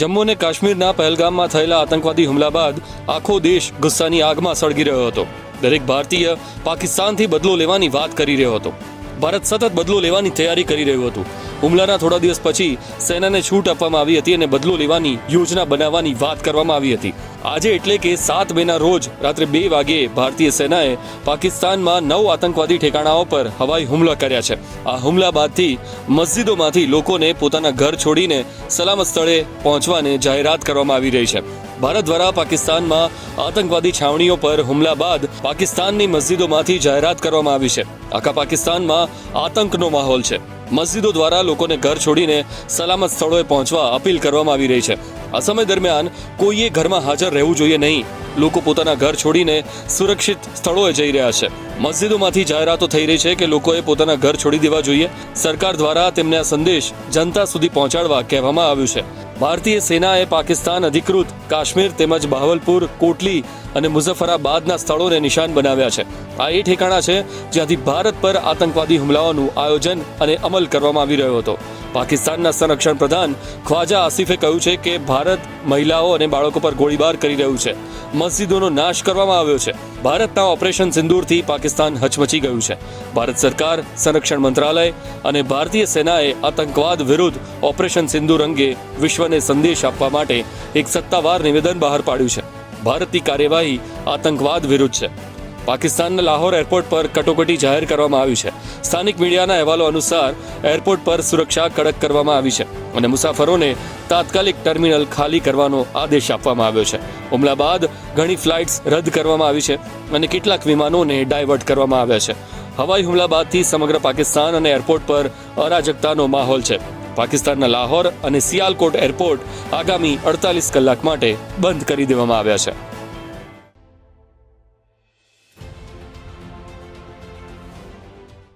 જમ્મુ અને કાશ્મીરના પહેલગામમાં થયેલા આતંકવાદી હુમલા બાદ આખો દેશ ગુસ્સાની આગમાં સળગી રહ્યો હતો. દરેક ભારતીય પાકિસ્તાનથી બદલો લેવાની વાત કરી રહ્યો હતો. ભારત સતત બદલો લેવાની તૈયારી કરી રહ્યું હતું. હુમલાના થોડા દિવસ પછી સેનાને છૂટ આપવામાં આવી હતી અને બદલો લેવાની યોજના બનાવવાની વાત કરવામાં આવી હતી. આજે એટલે કે સાત મેના રોજ રાત્રે બે વાગે ભારતીય સેનાએ પાકિસ્તાનમાં નવ આતંકવાદી ઠેકાણાઓ પર હવાઈ હુમલા કર્યા છે. આ હુમલા બાદથી મસ્જિદોમાંથી લોકોને પોતાના ઘર છોડીને સલામત સ્થળે પહોંચવાને જાહેરાત કરવામાં આવી રહી છે. ભારત દ્વારા પાકિસ્તાનમાં આતંકવાદી છાવણીઓ પર હુમલા બાદ પાકિસ્તાનની મસ્જિદોમાંથી જાહેરાત કરવામાં આવી છે. આખા પાકિસ્તાનમાં આતંકનો માહોલ છે. મસ્જિદો દ્વારા લોકોને ઘર છોડીને સલામત સ્થળોએ પહોંચવા અપીલ કરવામાં આવી રહી છે. આ સમય દરમિયાન કોઈએ ઘરમાં હાજર રહેવું જોઈએ નહીં. લોકો પોતાના ઘર છોડીને સુરક્ષિત સ્થળોએ જઈ રહ્યા છે. મસ્જિદોમાંથી જાહેરાતો થઈ રહી છે કે લોકોએ પોતાના ઘર છોડી દેવા જોઈએ. સરકાર દ્વારા તેમને આ સંદેશ જનતા સુધી પહોંચાડવા કહેવામાં આવ્યું છે. ભારતીય સેનાએ પાકિસ્તાન અધિકૃત કાશ્મીર તેમજ બહાવલપુર કોટલી અને મુઝફ્ફરાબાદના સ્થળોને નિશાન બનાવ્યા છે. આ એ ઠેકાણા છે જ્યાંથી ભારત પર આતંકવાદી હુમલાઓનું આયોજન અને અમલ કરવામાં આવી રહ્યો હતો. પાકિસ્તાનના સંરક્ષણ પ્રધાન ખ્વાજા આસિફે કહ્યું છે કે ભારત મહિલાઓ અને બાળકો પર ગોળીબાર કરી રહ્યું છે. મસ્જિદોનો નાશ કરવામાં આવ્યો છે. ભારતના ઓપરેશન સિંદૂરથી પાકિસ્તાન હચમચી ગયું છે. ભારત સરકાર, સંરક્ષણ મંત્રાલય અને ભારતીય સેનાએ આતંકવાદ વિરુદ્ધ ઓપરેશન સિંદૂર અંગે વિશ્વને સંદેશ આપવા માટે એક સત્તાવાર નિવેદન બહાર પાડ્યું છે. ભારતની કાર્યવાહી આતંકવાદ વિરુદ્ધ છે. પાકિસ્તાનના લાહોર એરપોર્ટ પર કટોકટી જાહેર કરવામાં આવી છે. સ્થાનિક મીડિયાના અહેવાલો અનુસાર એરપોર્ટ પર સુરક્ષા કડક કરવામાં આવી છે અને મુસાફરોને તાત્કાલિક ટર્મિનલ ખાલી કરવાનો આદેશ આપવામાં આવ્યો છે. હુમલા બાદ ઘણી ફ્લાઇટ્સ રદ કરવામાં આવી છે અને કેટલાક વિમાનોને ડાયવર્ટ કરવામાં આવ્યા છે. હવાઈ હુમલા બાદથી સમગ્ર પાકિસ્તાન અને એરપોર્ટ પર અરાજકતાનો માહોલ છે. પાકિસ્તાનના લાહોર અને સિયાલકોટ એરપોર્ટ આગામી અડતાલીસ કલાક માટે બંધ કરી દેવામાં આવ્યા છે.